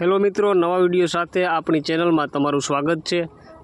Hello મિત્રો, નવા video સાથે આપણી ચેનલમાં તમારું સ્વાગત છે.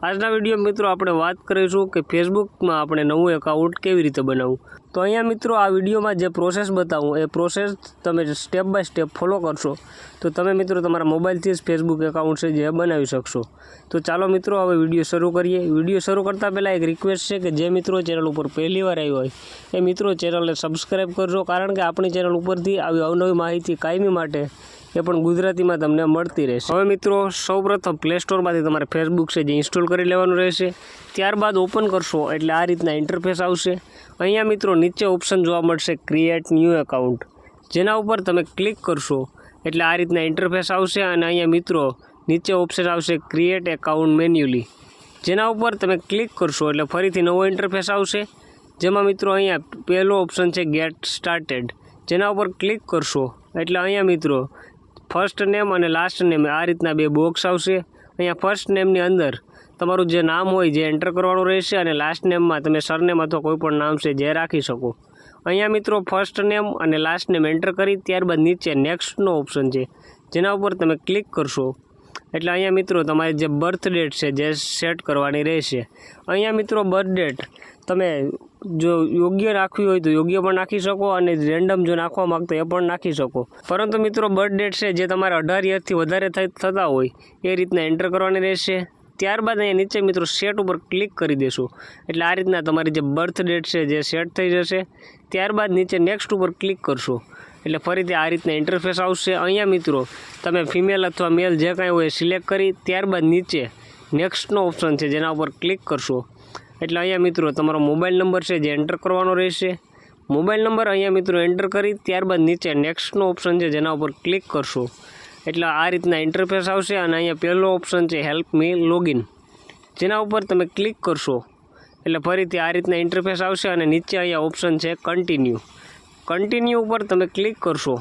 આજના વીડિયો મિત્રો આપણે વાત કરીશું કે ફેસબુકમાં આપણે નવું એકાઉન્ટ કેવી રીતે બનાવવું. તો અહીંયા મિત્રો આ વિડીયોમાં જે પ્રોસેસ બતાવું, એ પ્રોસેસ તમે સ્ટેપ બાય સ્ટેપ ફોલો કરશો. તો તમે મિત્રો તમારા મોબાઈલથી જ ફેસબુક એકાઉન્ટ છે જે બનાવી શકશો. તો ચાલો મિત્રો હવે વીડિયો શરૂ કરીએ. વીડિયો શરૂ કરતાં પહેલાં એક રિક્વેસ્ટ છે કે જે મિત્રો ચેનલ ઉપર પહેલી વાર આવ્યો હોય, એ મિત્રો ચેનલને સબસ્ક્રાઈબ કરજો. કારણ કે આપણી ચેનલ ઉપરથી આવી અવનવી માહિતી કાયમી માટે એ પણ ગુજરાતીમાં તમને મળતી રહેશે. હવે મિત્રો, સૌપ્રથમ પ્લે સ્ટોરમાંથી તમારે ફેસબુક છે જે ઇન્સ્ટોલ કરી લેવાનું રહેશે. ત્યારબાદ ઓપન કરશો એટલે આ રીતના ઇન્ટરફેસ આવશે. અહીંયા મિત્રો નીચે ઓપ્શન જોવા મળશે ક્રિએટ ન્યૂ એકાઉન્ટ જેના ઉપર તમે ક્લિક કરશો એટલે આ રીતના ઇન્ટરફેસ આવશે અને અહીંયા મિત્રો નીચે ઓપ્શન આવશે ક્રિએટ એકાઉન્ટ મેન્યુઅલી જેના ઉપર તમે ક્લિક કરશો એટલે ફરીથી નવો ઇન્ટરફેસ આવશે. જેમાં મિત્રો અહીંયા પહેલો ઓપ્શન છે ગેટ સ્ટાર્ટેડ જેના ઉપર ક્લિક કરશો એટલે અહીંયા મિત્રો ફર્સ્ટ નેમ અને લાસ્ટ નેમ આ રીતના બે બોક્સ આવશે. અહીંયા ફર્સ્ટ નેમની અંદર તમારું જે નામ હોય જે એન્ટર કરવાનું રહેશે અને લાસ્ટ નેમમાં તમે સરનેમ અથવા કોઈપણ નામ છે જે રાખી શકો. અહીંયા મિત્રો ફર્સ્ટ નેમ અને લાસ્ટ નેમ એન્ટર કરી, ત્યારબાદ નીચે નેક્સ્ટનો ઓપ્શન છે. જેના ઉપર તમે ક્લિક કરશો. એટલે અહીંયા મિત્રો તમારી જે બર્થ ડેટ છે જે સેટ કરવાની રહેશે. અહીંયા મિત્રો બર્થ ડેટ તમે જો યોગ્ય રાખવી હોય તો યોગ્ય પણ નાખી શકો અને રેન્ડમ જો નાખવા માગતો એ પણ નાખી શકો. પરંતુ મિત્રો બર્થ ડેટ છે જે તમારે અઢાર યરથી વધારે થતા હોય, એ રીતના એન્ટર કરવાની રહેશે. ત્યારબાદ અહીંયા નીચે મિત્રો સેટ ઉપર ક્લિક કરી દેશું. એટલે આ રીતના તમારી જે બર્થ ડેટ છે જે સેટ થઈ જશે. ત્યારબાદ નીચે નેક્સ્ટ ઉપર ક્લિક કરશો. એટલે ફરીથી આ રીતના ઇન્ટરફેસ આવશે. અહીંયા મિત્રો તમે ફિમેલ અથવા મેલ જે કાંઈ હોય સિલેક્ટ કરી, ત્યારબાદ નીચે નેક્સ્ટનો ઓપ્શન છે જેના ઉપર ક્લિક કરશો. એટલે અહીંયા મિત્રો તમારો મોબાઈલ નંબર છે જે એન્ટર કરવાનો રહેશે. મોબાઈલ નંબર અહીંયા મિત્રો એન્ટર કરી, ત્યારબાદ નીચે નેક્સ્ટનો ઓપ્શન છે જેના ઉપર ક્લિક કરશો. એટલે આ રીતના ઇન્ટરફેસ આવશે અને અહીંયા પહેલો ઓપ્શન છે હેલ્પ મી લોગિન જેના ઉપર તમે ક્લિક કરશો. એટલે ફરીથી આ રીતના ઇન્ટરફેસ આવશે અને નીચે અહીંયા ઓપ્શન છે કન્ટિન્યુ કન્ટિન્યુ ઉપર તમે ક્લિક કરશો.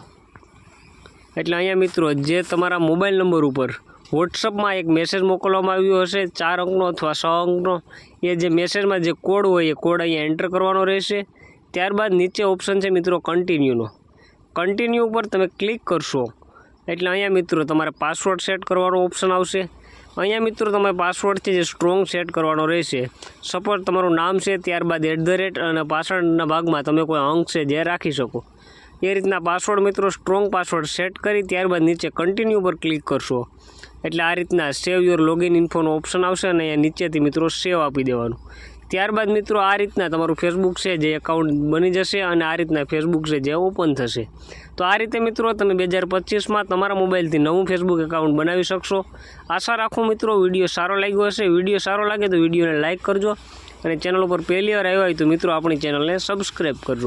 એટલે અહીંયા મિત્રો જે તમારા મોબાઈલ નંબર ઉપર વોટ્સઅપમાં એક મેસેજ મોકલવામાં આવ્યો હશે. ચાર અંકનો અથવા છ અંકનો. એ જે મેસેજમાં જે કોડ હોય, એ કોડ અહીંયા એન્ટર કરવાનો રહેશે. ત્યારબાદ નીચે ઓપ્શન છે મિત્રો કન્ટિન્યુનો કન્ટિન્યુ ઉપર તમે ક્લિક કરશો. એટલે અહીંયા મિત્રો તમારે પાસવર્ડ સેટ કરવાનો ઓપ્શન આવશે. અહીંયા મિત્રો તમારે પાસવર્ડ છે જે સ્ટ્રોંગ સેટ કરવાનો રહેશે. સપોઝ તમારું નામ છે, ત્યારબાદ એટ ધ રેટ અને પાછળના ભાગમાં તમે કોઈ અંક છે જે રાખી શકો. એ રીતના પાસવર્ડ મિત્રો સ્ટ્રોંગ પાસવર્ડ સેટ કરી, ત્યારબાદ નીચે કન્ટિન્યુ પર ક્લિક કરશો. એટલે આ રીતના સેવ યોર લોગિન ઇન્ફોનો ઓપ્શન આવશે અને અહીંયા નીચેથી મિત્રો સેવ આપી દેવાનું. ત્યારબાદ મિત્રો આ રીતના તમારું ફેસબુક છે, જે એકાઉન્ટ બની જશે અને આ રીતના ફેસબુક છે, જે ઓપન થશે. તો આ રીતે મિત્રો તમે બે હજાર પચીસમાં તમારા મોબાઈલથી નવું ફેસબુક એકાઉન્ટ બનાવી શકશો. આશા રાખું મિત્રો વીડિયો સારો લાગ્યો હશે. વીડિયો સારો લાગે તો વિડીયોને લાઇક કરજો અને ચેનલ ઉપર પહેલી વાર આવ્યો હોય તો મિત્રો આપણી ચેનલને સબસ્ક્રાઈબ કરજો.